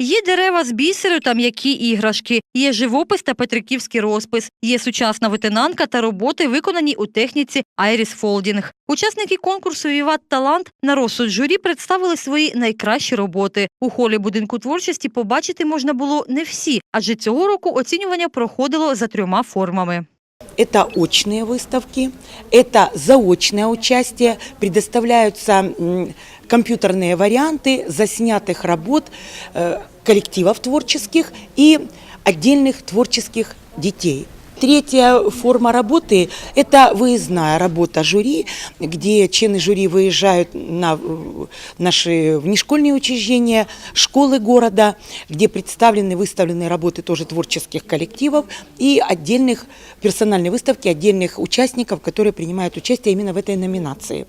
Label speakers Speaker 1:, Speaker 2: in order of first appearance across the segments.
Speaker 1: Є дерева з бісеру та м'які іграшки, є живопис та петриківський розпис, є сучасна витинанка та роботи, виконані у техніці Айріс Фолдінг. Учасники конкурсу Віват Талант на розсуд журі представили свої найкращі роботи. У холі будинку творчості побачити можна було не всі, адже цього року оцінювання проходило за трьома формами.
Speaker 2: Это очные выставки, это заочное участие, предоставляются м, компьютерные варианты заснятых работ э, коллективов творческих и отдельных творческих детей. Третья форма работы – это выездная работа жюри, где члены жюри выезжают на э, наши внешкольные учреждения, школы города, где представлены, выставлены работы тоже творческих коллективов и отдельных персональной выставки отдельных участников, которые принимают участие именно в этой номинации.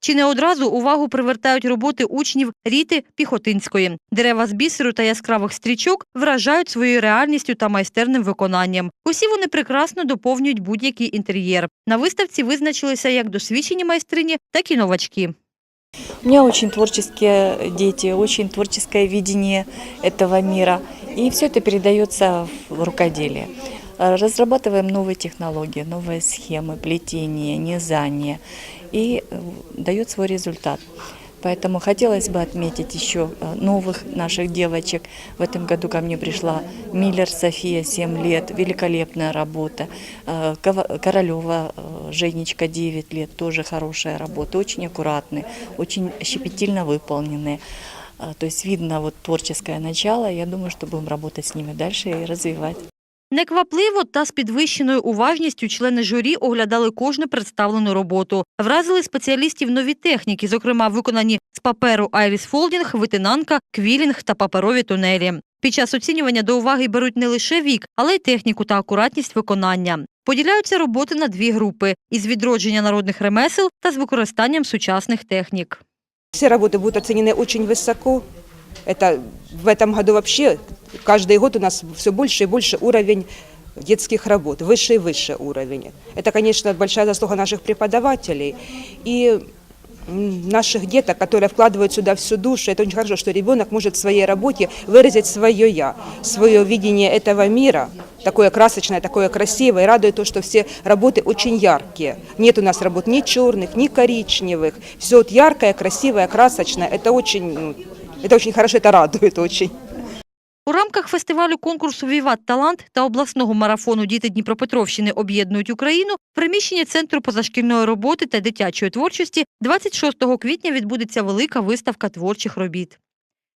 Speaker 1: Чи не одразу увагу привертають роботи учнів Ріти Піхотинської. Дерева з бісеру та яскравих стрічок вражають своєю реальністю та майстерним виконанням. Усі вони прекрасно доповнюють будь-який інтер'єр. На виставці визначилися як досвідчені майстрині, так і новачки.
Speaker 3: У меня очень творческие дети, очень творческое видение этого мира. И все это передается в рукоделие. Э, Разрабатываем новые технологии, новые схемы, плетение, низание. И э, дает свой результат. Поэтому хотелось бы отметить еще э, новых наших девочек. В этом году ко мне пришла Миллер София, 7 лет, великолепная работа. Э, Королева Женечка, 9 лет, тоже хорошая работа, очень аккуратные, очень щепетильно выполненные. То есть видно вот творческое начало. Я думаю, что будем работать с ними дальше и развивать.
Speaker 1: Неквапливо та з підвищеною уважністю члени журі оглядали кожну представлену роботу. Вразили спеціалістів нові техніки, зокрема виконані з паперу Айріс Фолдінг, витинанка, квілінг та паперові тунелі. Під час оцінювання до уваги беруть не лише вік, але й техніку та акуратність виконання. Поділяються роботи на дві групи із відродження народних ремесел та з використанням сучасних технік.
Speaker 4: Все работы будут оценены очень высоко. Это в этом году вообще каждый год у нас все больше и больше уровень детских работ, выше и выше уровень. Это, конечно, большая заслуга наших преподавателей и наших деток, которые вкладывают сюда всю душу. Это очень хорошо, что ребенок может в своей работе выразить свое «я», свое видение этого мира, такое красочное, такое красивое. И радует то, что все работы очень яркие. Нет у нас работ ни черных, ни коричневых. Все вот яркое, красивое, красочное. Это очень, ну, это очень хорошо, это радует очень.
Speaker 1: У рамках фестивалю конкурсу Віват Талант та обласного марафону Діти Дніпропетровщини об'єднують Україну в приміщенні Центру позашкільної роботи та дитячої творчості 26 квітня відбудеться велика виставка творчих робіт.